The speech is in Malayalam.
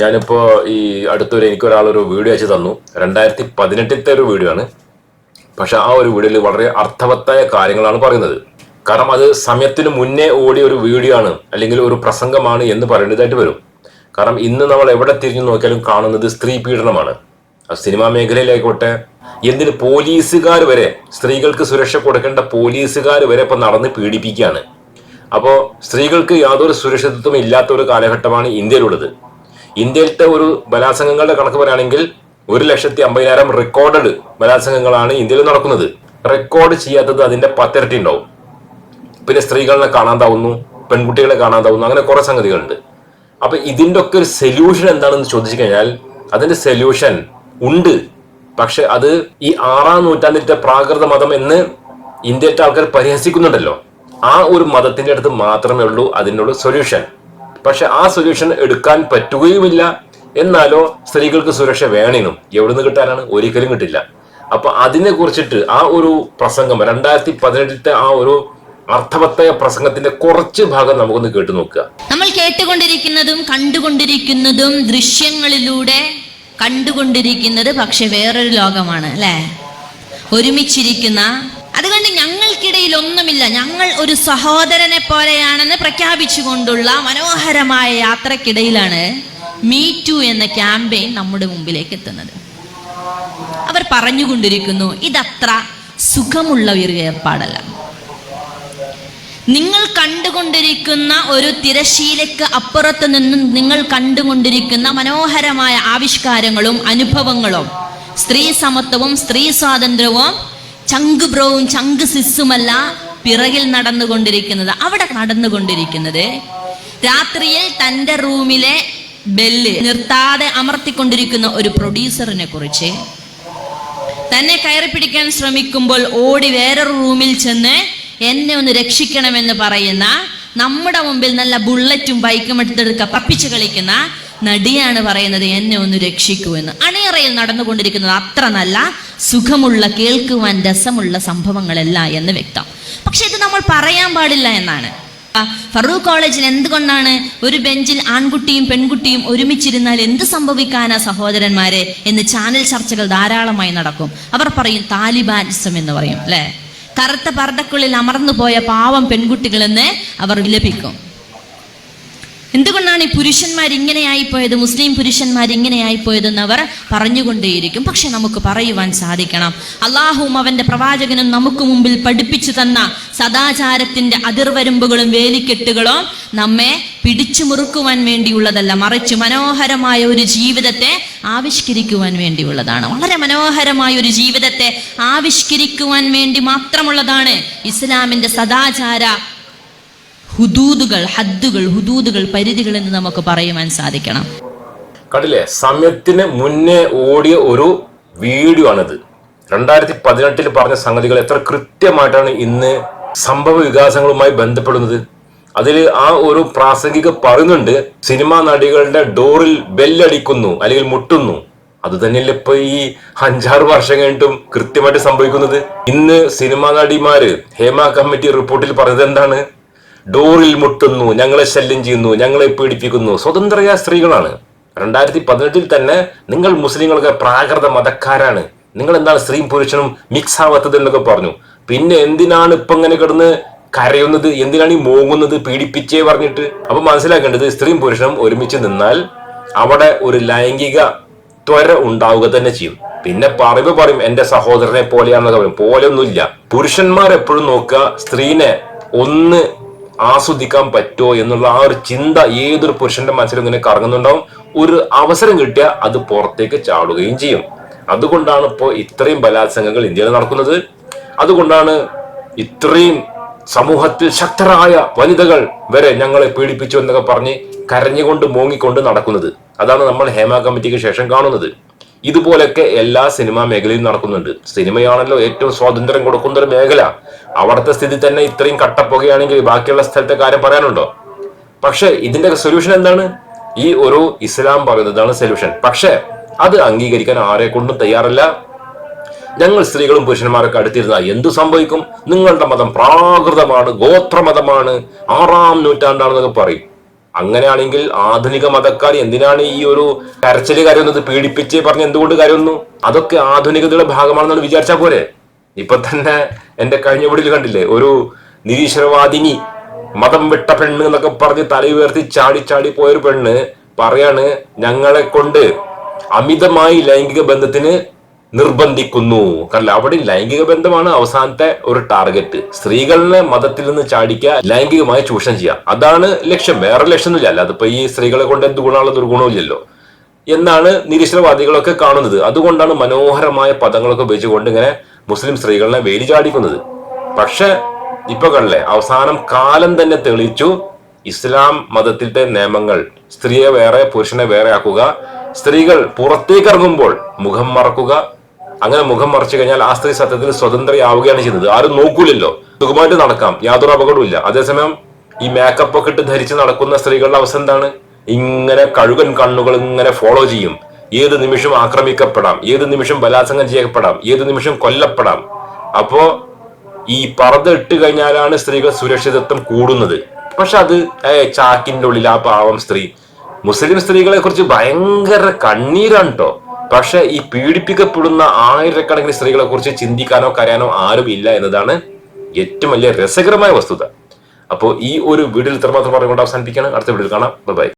ഞാനിപ്പോ ഈ അടുത്തൊരു എനിക്ക് ഒരാളൊരു വീഡിയോ അയച്ചു തന്നു. രണ്ടായിരത്തി പതിനെട്ടിലത്തെ ഒരു വീഡിയോ ആണ്. പക്ഷെ ആ ഒരു വീഡിയോയിൽ വളരെ അർത്ഥവത്തായ കാര്യങ്ങളാണ് പറയുന്നത്. കാരണം അത് സമയത്തിന് മുന്നേ ഓടിയ ഒരു വീഡിയോ ആണ്. അല്ലെങ്കിൽ ഒരു പ്രസംഗമാണ് എന്ന് പറയേണ്ടതായിട്ട് വരും. കാരണം ഇന്ന് നമ്മൾ എവിടെ തിരിഞ്ഞു നോക്കിയാലും കാണുന്നത് സ്ത്രീ പീഡനമാണ്. സിനിമാ മേഖലയിലായിക്കോട്ടെ എന്തിന് പോലീസുകാർ വരെ സ്ത്രീകൾക്ക് സുരക്ഷ കൊടുക്കേണ്ട പോലീസുകാർ വരെ ഇപ്പൊ നടന്ന് പീഡിപ്പിക്കുകയാണ്. അപ്പോൾ സ്ത്രീകൾക്ക് യാതൊരു സുരക്ഷിതത്വം ഇല്ലാത്ത ഒരു കാലഘട്ടമാണ് ഇന്ത്യയിലുള്ളത്. ഇന്ത്യയിലത്തെ ഒരു ബലാത്സംഗങ്ങളുടെ കണക്ക് പറയുകയാണെങ്കിൽ ഒരു ലക്ഷത്തി അമ്പതിനായിരം റെക്കോർഡഡ് ബലാത്സംഗങ്ങളാണ് ഇന്ത്യയിൽ നടക്കുന്നത്. റെക്കോർഡ് ചെയ്യാത്തത് അതിന്റെ പത്തിരട്ടി ഉണ്ടാവും. പിന്നെ സ്ത്രീകളെ കാണാതാവുന്നു പെൺകുട്ടികളെ കാണാതാവുന്നു അങ്ങനെ കുറെ സംഗതികളുണ്ട്. അപ്പൊ ഇതിന്റെ ഒക്കെ ഒരു സൊല്യൂഷൻ എന്താണെന്ന് ചോദിച്ചു കഴിഞ്ഞാൽ അതിന്റെ സൊല്യൂഷൻ ഉണ്ട്. പക്ഷെ അത് ഈ ആറാം നൂറ്റാണ്ടിന്റെ പ്രാകൃത മതം എന്ന് ഇന്ത്യയിലത്തെ ആൾക്കാർ പരിഹസിക്കുന്നുണ്ടല്ലോ. ആ ഒരു മതത്തിന്റെ അടുത്ത് മാത്രമേ ഉള്ളൂ അതിനുള്ള സൊല്യൂഷൻ പക്ഷെ ആ സൊല്യൂഷൻ എടുക്കാൻ പറ്റുകയുമില്ല. എന്നാലോ സ്ത്രീകൾക്ക് സുരക്ഷ വേണേനും. എവിടുന്ന് കിട്ടാനാണ്? ഒരിക്കലും കിട്ടില്ല. അപ്പൊ അതിനെ കുറിച്ചിട്ട് ആ ഒരു പ്രസംഗം രണ്ടായിരത്തി പതിനെട്ടിലത്തെ ആ ഒരു അർത്ഥവത്തായ പ്രസംഗത്തിന്റെ കുറച്ച് ഭാഗം നമുക്കൊന്ന് കേട്ടു നോക്കുക. നമ്മൾ കേട്ടുകൊണ്ടിരിക്കുന്നതും കണ്ടുകൊണ്ടിരിക്കുന്നതും ദൃശ്യങ്ങളിലൂടെ കണ്ടുകൊണ്ടിരിക്കുന്നത് പക്ഷെ വേറൊരു ലോകമാണ് അല്ലേ? ഒരുമിച്ചിരിക്കുന്ന ഒന്നുമില്ല ഞങ്ങൾ ഒരു സഹോദരനെ പോലെയാണെന്ന് പ്രഖ്യാപിച്ചുകൊണ്ടുള്ള മനോഹരമായ യാത്രക്കിടയിലാണ് മീ ടു എന്ന ക്യാമ്പയിൻ നമ്മുടെ മുമ്പിലേക്ക് എത്തുന്നത് അവർ പറഞ്ഞുകൊണ്ടിരിക്കുന്നു ഇതത്ര സുഖമുള്ള ഒരു ഏർപ്പാടല്ല. നിങ്ങൾ കണ്ടുകൊണ്ടിരിക്കുന്ന ഒരു തിരശീലയ്ക്ക് അപ്പുറത്ത് നിന്നും നിങ്ങൾ കണ്ടുകൊണ്ടിരിക്കുന്ന മനോഹരമായ ആവിഷ്കാരങ്ങളും അനുഭവങ്ങളും സ്ത്രീ സമത്വവും സ്ത്രീ സ്വാതന്ത്ര്യവും ചങ്ക് ബ്രോവും ചങ്ക് സിസ്സുമല്ല പിറകിൽ നടന്നുകൊണ്ടിരിക്കുന്നത്. അവിടെ നടന്നുകൊണ്ടിരിക്കുന്നത് രാത്രിയിൽ തന്റെ റൂമിലെ ബെല്ല് നിർത്താതെ അമർത്തിക്കൊണ്ടിരിക്കുന്ന ഒരു പ്രൊഡ്യൂസറിനെ കുറിച്ച്. തന്നെ കയറി പിടിക്കാൻ ശ്രമിക്കുമ്പോൾ ഓടി വേറൊരു റൂമിൽ ചെന്ന് എന്നെ ഒന്ന് രക്ഷിക്കണമെന്ന് പറയുന്ന നമ്മുടെ മുമ്പിൽ നല്ല ബുള്ളറ്റും ബൈക്കും എടുത്തെടുക്ക പപ്പിച്ച് കളിക്കുന്ന നടിയാണ് പറയുന്നത് എന്നെ ഒന്ന് രക്ഷിക്കൂ എന്ന് അണിയറയിൽ നടന്നുകൊണ്ടിരിക്കുന്നത് അത്ര നല്ല സുഖമുള്ള കേൾക്കുവാൻ രസമുള്ള സംഭവങ്ങളല്ല എന്ന് വ്യക്തം. പക്ഷെ ഇത് നമ്മൾ പറയാൻ പാടില്ല എന്നാണ്. ഫറൂഖ് കോളേജിൽ എന്തുകൊണ്ടാണ് ഒരു ബെഞ്ചിൽ ആൺകുട്ടിയും പെൺകുട്ടിയും ഒരുമിച്ചിരുന്നാൽ എന്ത് സംഭവിക്കാനാ സഹോദരന്മാരെ എന്ന് ചാനൽ ചർച്ചകൾ ധാരാളമായി നടക്കും. അവർ പറയും താലിബാനിസം എന്ന് പറയും അല്ലെ? കറുത്ത പർദ്ദക്കുള്ളിൽ അമർന്നു പോയ പാവം പെൺകുട്ടികളെന്ന് അവർ വിലപിക്കും. എന്തുകൊണ്ടാണ് ഈ പുരുഷന്മാർ ഇങ്ങനെയായി പോയത് മുസ്ലിം പുരുഷന്മാർ ഇങ്ങനെയായി പോയതെന്ന് അവർ പറഞ്ഞുകൊണ്ടേയിരിക്കും. പക്ഷെ നമുക്ക് പറയുവാൻ സാധിക്കണം. അള്ളാഹുവും അവന്റെ പ്രവാചകനും നമുക്ക് മുമ്പിൽ പഠിപ്പിച്ചു തന്ന സദാചാരത്തിന്റെ അതിർവരമ്പുകളും വേലിക്കെട്ടുകളും നമ്മെ പിടിച്ചു മുറുക്കുവാൻ വേണ്ടിയുള്ളതല്ല മറിച്ച് മനോഹരമായ ഒരു ജീവിതത്തെ ആവിഷ്കരിക്കുവാൻ വേണ്ടിയുള്ളതാണ്. വളരെ മനോഹരമായ ഒരു ജീവിതത്തെ ആവിഷ്കരിക്കുവാൻ വേണ്ടി മാത്രമുള്ളതാണ് ഇസ്ലാമിന്റെ സദാചാര ഹുദൂദുകൾ ഹദ്ദുകൾ ഹുദൂദുകൾ പരിധികൾ എന്ന് നമുക്ക് പറയുവാൻ സാധിക്കണം. കണ്ടില്ലേ? സമയത്തിന് മുന്നേ ഓടിയ ഒരു വീഡിയോ ആണിത്. രണ്ടായിരത്തി പതിനെട്ടിൽ പറഞ്ഞ സംഗതികൾ എത്ര കൃത്യമായിട്ടാണ് ഇന്ന് സംഭവ വികാസങ്ങളുമായി ബന്ധപ്പെടുന്നത്. അതിൽ ആ ഒരു പ്രാസംഗിക പറയുന്നുണ്ട് സിനിമാ നടികളുടെ ഡോറിൽ ബെല്ലടിക്കുന്നു അല്ലെങ്കിൽ മുട്ടുന്നു. അത് തന്നെയല്ലേ ഇപ്പൊ ഈ അഞ്ചാറ് വർഷം കഴിഞ്ഞിട്ടും കൃത്യമായിട്ട് സംഭവിക്കുന്നത്? ഇന്ന് സിനിമാ നടിമാര് ഹേമ കമ്മിറ്റി റിപ്പോർട്ടിൽ പറഞ്ഞത് എന്താണ്? ഡോറിൽ മുട്ടുന്നു ഞങ്ങളെ ശല്യം ചെയ്യുന്നു ഞങ്ങളെ പീഡിപ്പിക്കുന്നു. സ്വതന്ത്രയായ സ്ത്രീകളാണ്. രണ്ടായിരത്തി പതിനെട്ടിൽ തന്നെ നിങ്ങൾ മുസ്ലിങ്ങൾക്ക് പ്രാകൃത മതക്കാരാണ്. നിങ്ങൾ എന്താണ് സ്ത്രീയും പുരുഷനും മിക്സ് ആവാത്തത് എന്നൊക്കെ പറഞ്ഞു. പിന്നെ എന്തിനാണ് ഇപ്പൊ ഇങ്ങനെ കിടന്ന് കരയുന്നത്? എന്തിനാണ് ഈ മോങ്ങുന്നത്? പീഡിപ്പിച്ചേ പറഞ്ഞിട്ട്. അപ്പൊ മനസ്സിലാക്കേണ്ടത് സ്ത്രീയും പുരുഷനും ഒരുമിച്ച് നിന്നാൽ അവിടെ ഒരു ലൈംഗിക ത്വര ഉണ്ടാവുക തന്നെ ചെയ്യും. പിന്നെ പറയുമ്പോ പറയും എന്റെ സഹോദരനെ പോലെയാണെന്നൊക്കെ പറയും. പോലെയൊന്നുമില്ല. പുരുഷന്മാർ എപ്പോഴും നോക്കുക സ്ത്രീനെ ഒന്ന് ആസ്വദിക്കാൻ പറ്റുമോ എന്നുള്ള ആ ഒരു ചിന്ത ഏതൊരു പുരുഷന്റെ മനസ്സിലും ഇങ്ങനെ കറങ്ങുന്നുണ്ടാവും. ഒരു അവസരം കിട്ടിയാൽ അത് പുറത്തേക്ക് ചാടുകയും ചെയ്യും. അതുകൊണ്ടാണ് ഇപ്പോൾ ഇത്രയും ബലാത്സംഗങ്ങൾ ഇന്ത്യയിൽ നടക്കുന്നത്. അതുകൊണ്ടാണ് ഇത്രയും സമൂഹത്തിൽ ശക്തരായ വനിതകൾ വരെ ഞങ്ങളെ പീഡിപ്പിച്ചു എന്നൊക്കെ പറഞ്ഞ് കരഞ്ഞുകൊണ്ട് മൂങ്ങിക്കൊണ്ട് നടക്കുന്നത്. അതാണ് നമ്മൾ ഹേമ കമ്മിറ്റിക്ക് ശേഷം കാണുന്നത്. ഇതുപോലൊക്കെ എല്ലാ സിനിമാ മേഖലയും നടക്കുന്നുണ്ട്. സിനിമയാണല്ലോ ഏറ്റവും സ്വാതന്ത്ര്യം കൊടുക്കുന്ന ഒരു മേഖല. അവിടുത്തെ സ്ഥിതി തന്നെ ഇത്രയും കട്ടപ്പുകയാണെങ്കിൽ ബാക്കിയുള്ള സ്ഥലത്തെ കാര്യം പറയാനുണ്ടോ? പക്ഷെ ഇതിന്റെ സൊല്യൂഷൻ എന്താണ്? ഈ ഒരു ഇസ്ലാം പറയുന്നതാണ് സൊല്യൂഷൻ പക്ഷെ അത് അംഗീകരിക്കാൻ ആരെ കൊണ്ടും തയ്യാറല്ല. ഞങ്ങൾ സ്ത്രീകളും പുരുഷന്മാരൊക്കെ അടുത്തിരുന്നാൽ എന്തു സംഭവിക്കും? നിങ്ങളുടെ മതം പ്രാകൃതമാണ് ഗോത്രമതമാണ് ആറാം നൂറ്റാണ്ടാണെന്നൊക്കെ പറയും. അങ്ങനെയാണെങ്കിൽ ആധുനിക മതക്കാർ എന്തിനാണ് ഈ ഒരു കരച്ചിൽ കരയുന്നത്? പീഡിപ്പിച്ച് പറഞ്ഞ് എന്തുകൊണ്ട് കരയുന്നു? അതൊക്കെ ആധുനികതയുടെ ഭാഗമാണെന്നാണ് വിചാരിച്ചാൽ പോരെ? ഇപ്പൊ തന്നെ എന്റെ കഴിഞ്ഞ വീടിൽ കണ്ടില്ലേ? ഒരു നിരീശ്വരവാദിനി മതം വിട്ട പെണ്ണ് എന്നൊക്കെ പറഞ്ഞ് തല ഉയർത്തി ചാടി ചാടി പോയൊരു പെണ്ണ് പറയാണ് ഞങ്ങളെ കൊണ്ട് അമിതമായി ലൈംഗിക ബന്ധത്തിന് നിർബന്ധിക്കുന്നു. കാരണം അവിടെ ലൈംഗിക ബന്ധമാണ് അവസാനത്തെ ഒരു ടാർഗറ്റ്. സ്ത്രീകളെ മതത്തിൽ നിന്ന് ചാടിക്കുക ലൈംഗികമായി ചൂഷണം ചെയ്യുക. അതാണ് ലക്ഷ്യം. വേറെ ലക്ഷ്യമൊന്നുമില്ല. അല്ല അതിപ്പോ ഈ സ്ത്രീകളെ കൊണ്ട് എന്ത് ഗുണമുള്ള ദുർഗുണമില്ലല്ലോ. എന്നാണ് നിരീശ്വരവാദികളൊക്കെ കാണുന്നത്. അതുകൊണ്ടാണ് മനോഹരമായ പദങ്ങളൊക്കെ ഉപയോഗിച്ചുകൊണ്ട് ഇങ്ങനെ മുസ്ലിം സ്ത്രീകളെ വേലി ചാടിക്കുന്നത്. പക്ഷെ ഇപ്പൊ കണ്ടല്ലേ അവസാനം കാലം തന്നെ തെളിയിച്ചു ഇസ്ലാം മതത്തിലെ നിയമങ്ങൾ സ്ത്രീയെ വേറെ പുരുഷനെ വേറെ ആക്കുക. സ്ത്രീകൾ പുറത്തേക്ക് ഇറങ്ങുമ്പോൾ മുഖം മറക്കുക അങ്ങനെ മുഖം മറച്ചു കഴിഞ്ഞാൽ ആ സ്ത്രീ സത്യത്തിൽ സ്വതന്ത്രയാവുകയാണ് ചെയ്യുന്നത്. ആരും നോക്കൂലല്ലോ. സുഖമായിട്ട് നടക്കാം. യാതൊരു അപകടവും അതേസമയം ഈ മേക്കപ്പ് ഒക്കെ ഇട്ട് ധരിച്ച് നടക്കുന്ന സ്ത്രീകളുടെ അവസ്ഥ എന്താണ്? ഇങ്ങനെ കഴുകൻ കണ്ണുകൾ ഇങ്ങനെ ഫോളോ ചെയ്യും. ഏത് നിമിഷം ആക്രമിക്കപ്പെടാം? ഏത് നിമിഷം ബലാത്സംഗം ചെയ്യപ്പെടാം? ഏത് നിമിഷം കൊല്ലപ്പെടാം? അപ്പോ ഈ പറത് ഇട്ട് കഴിഞ്ഞാലാണ് സ്ത്രീകൾ സുരക്ഷിതത്വം കൂടുന്നത്. പക്ഷെ അത് ചാക്കിന്റെ ഉള്ളിൽ ആ പാവം സ്ത്രീ. മുസ്ലിം സ്ത്രീകളെ കുറിച്ച് ഭയങ്കര കണ്ണീരാണ് കേട്ടോ പക്ഷെ ഈ പീഡിപ്പിക്കപ്പെടുന്ന ആയിരക്കണക്കിന് സ്ത്രീകളെ കുറിച്ച് ചിന്തിക്കാനോ കരയാനോ ആരും ഇല്ല എന്നതാണ് ഏറ്റവും വലിയ രസകരമായ വസ്തുത. അപ്പോൾ ഈ ഒരു വീഡിയോയിൽ ഇത്രമാത്രം പറഞ്ഞുകൊണ്ട് അവസാനിപ്പിക്കുകയാണ്. അടുത്ത വീഡിയോയിൽ കാണാം. ബൈ